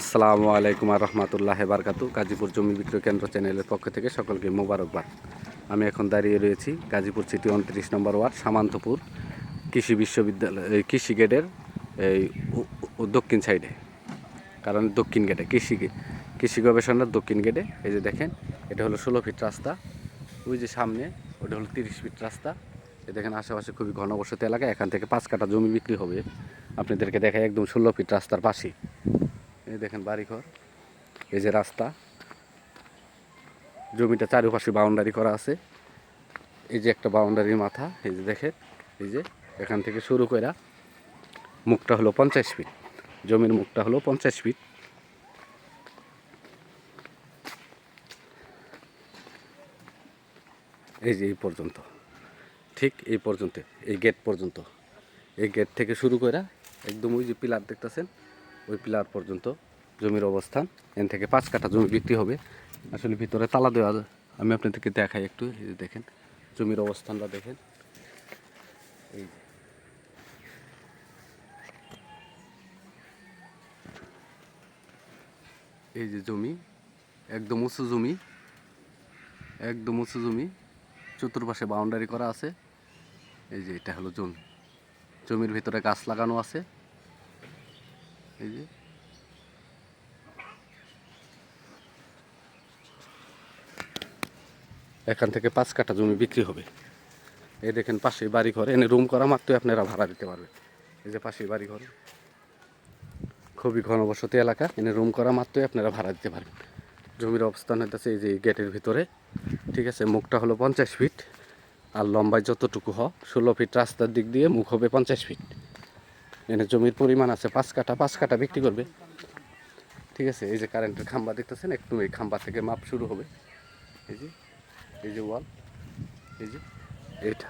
আসসালামু আলাইকুম আর রহমতুল্লাহ বারকাতু গাজীপুর জমি বিক্রয় কেন্দ্র চ্যানেলের পক্ষ থেকে সকলকে মোবারকবাদ। আমি এখন দাঁড়িয়ে রয়েছি গাজীপুর সিটি উনত্রিশ নম্বর ওয়ার্ড, সামান্তপুর কৃষি বিশ্ববিদ্যালয় কৃষি গেটের এই দক্ষিণ সাইডে। কারণ দক্ষিণ গেটে, কৃষি কৃষি গবেষণার দক্ষিণ গেটে, এই যে দেখেন, এটা হলো ষোলো ফিট রাস্তা। ওই যে সামনে, ওটা হলো তিরিশ ফিট রাস্তা। এই দেখেন, আশেপাশে খুবই ঘনবসতি এলাকা, এখান থেকে পাঁচ কাটা জমি বিক্রি হবে। আপনাদেরকে দেখায় একদম ষোলো ফিট রাস্তার পাশেই এই দেখেন বাড়িঘর, এই যে রাস্তা। জমিটা চারিপাশে বাউন্ডারি করা আছে। এই যে একটা বাউন্ডারির মাথা, এই যে দেখেন, এই যে এখান থেকে শুরু করে মুখটা হলো পঞ্চাশ ফিট জমির মুখটা হলো পঞ্চাশ ফিট এই যে এই পর্যন্ত, ঠিক এই পর্যন্ত, এই গেট পর্যন্ত। এই গেট থেকে শুরু করে একদম ওই যে পিলার দেখতেছেন ওই পিলার পর্যন্ত জমির অবস্থান। এন থেকে পাঁচ কাঠা জমি বিক্রি হবে। আসলে ভিতরে তালা দেওয়া আমি আপনাদেরকে দেখাই একটু, এই যে দেখেন, জমির অবস্থানটা দেখেন। এই। এই যে জমি, একদম উঁচু জমি, একদম উঁচু জমি, চতুর্পাশে বাউন্ডারি করা আছে। এই যে এটা হলো জমি। জমির ভিতরে গাছ লাগানো আছে। এখান থেকে পাঁচ কাঠা জমি বিক্রি হবে। এই দেখেন পাশে বাড়ি ঘর এনে রুম করা মাত্রই আপনারা ভাড়া দিতে পারবেন। এই যে পাশে বাড়ি ঘর খুবই ঘনবসতি এলাকা, এনে রুম করা মাত্রই আপনারা ভাড়া দিতে পারবেন। জমির অবস্থান হইতেছে এই যে গেটের ভিতরে। ঠিক আছে, মুখটা হলো পঞ্চাশ ফিট আর লম্বায় যতটুকু হ, ষোলো ফিট রাস্তার দিক দিয়ে মুখ হবে পঞ্চাশ ফিট এনে জমির পরিমাণ আছে পাঁচ কাঠা পাঁচ কাঠা বিক্রি করবে। ঠিক আছে? এই যে কারেন্টের খাম্বা দেখতেছেন? একটু এই খাম্বা থেকে মাপ শুরু হবে। এই যে এই যে ওয়াল এই যে এইটা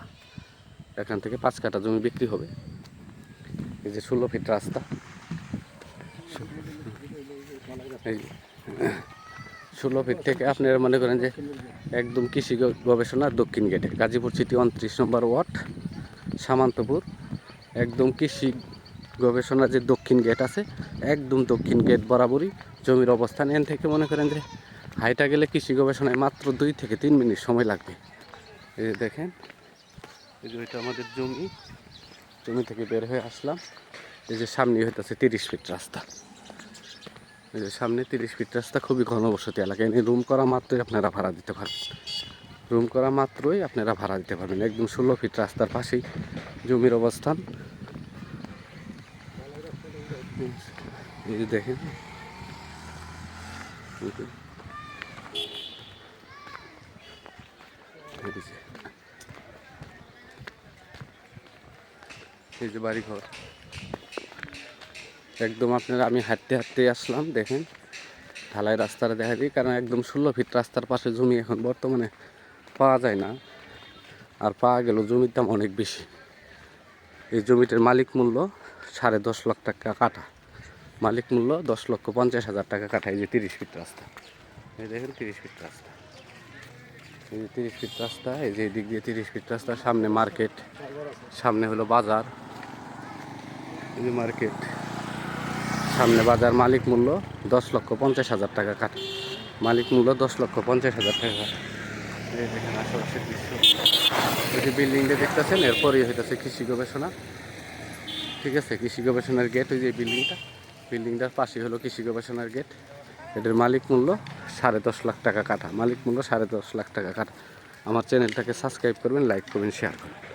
এখান থেকে পাঁচ কাঠা জমি বিক্রি হবে। এই যে ষোলো ফিট রাস্তা। এই ষোলো ফিট থেকে আপনারা মনে করেন যে একদম কৃষি গবেষণার দক্ষিণ গেটে গাজীপুর সিটি উনত্রিশ নম্বর ওয়ার্ড, সামান্তপুর। একদম কৃষি গবেষণার যে দক্ষিণ গেট আছে, একদম দক্ষিণ গেট বরাবরই জমির অবস্থান। এন থেকে মনে করেন যে হাইটা গেলে কৃষি গবেষণায় মাত্র দুই থেকে তিন মিনিট সময় লাগবে। এই যে দেখেন, এই যে ওইটা আমাদের জমি। জমি থেকে বের হয়ে আসলাম। এই যে সামনে হইতেছে তিরিশ ফিট রাস্তা। এই যে সামনে তিরিশ ফিট রাস্তা খুবই ঘনবসতি এলাকা। এনে রুম করা মাত্রই আপনারা ভাড়া দিতে পারবেন। রুম করা মাত্রই আপনারা ভাড়া দিতে পারবেন। একদম ষোলো ফিট রাস্তার পাশেই জমির অবস্থান। দেখেন। এই যে। বাড়ি ঘর একদম আপনারা আমি হাঁটতে হাঁটতে আসলাম, দেখেন। ঢালাই রাস্তাটা দেখা দিই, কারণ একদম ষোলো ফিট রাস্তার পাশে জমি এখন বর্তমানে পাওয়া যায় না। আর পাওয়া গেল জমির দাম অনেক বেশি। এই জমিটার মালিক মূল্য সাড়ে দশ লাখ টাকা কাটা। মালিক মূল্য দশ লক্ষ পঞ্চাশ হাজার টাকা কাটা। এই যে তিরিশ ফিট রাস্তা। এই দেখেন তিরিশ ফিট রাস্তা। এই যে তিরিশ ফিট রাস্তা, এই যে এদিক দিয়ে তিরিশ ফিট রাস্তা, সামনে মার্কেট, সামনে হলো বাজার। এই যে মার্কেট, সামনে বাজার, মালিক মূল্য দশ লক্ষ পঞ্চাশ হাজার টাকা কাটা। মালিক মূল্য দশ লক্ষ পঞ্চাশ হাজার টাকা কাটা। এই দেখেন আশেপাশের দৃশ্য। এই যে বিল্ডিংটা দেখতেছেন, এরপরই হইতেছে কৃষি গবেষণা। ঠিক আছে, কৃষি গবেষণার গেট ওই যে বিল্ডিংটা বিল্ডিংটার পাশে হলো কৃষি গবেষণার গেট এটার মালিক মূল্য সাড়ে দশ লাখ টাকা কাটা মালিক মূল্য সাড়ে দশ লাখ টাকা কাটা আমার চ্যানেলটাকে সাবস্ক্রাইব করবেন লাইক করবেন শেয়ার করবেন।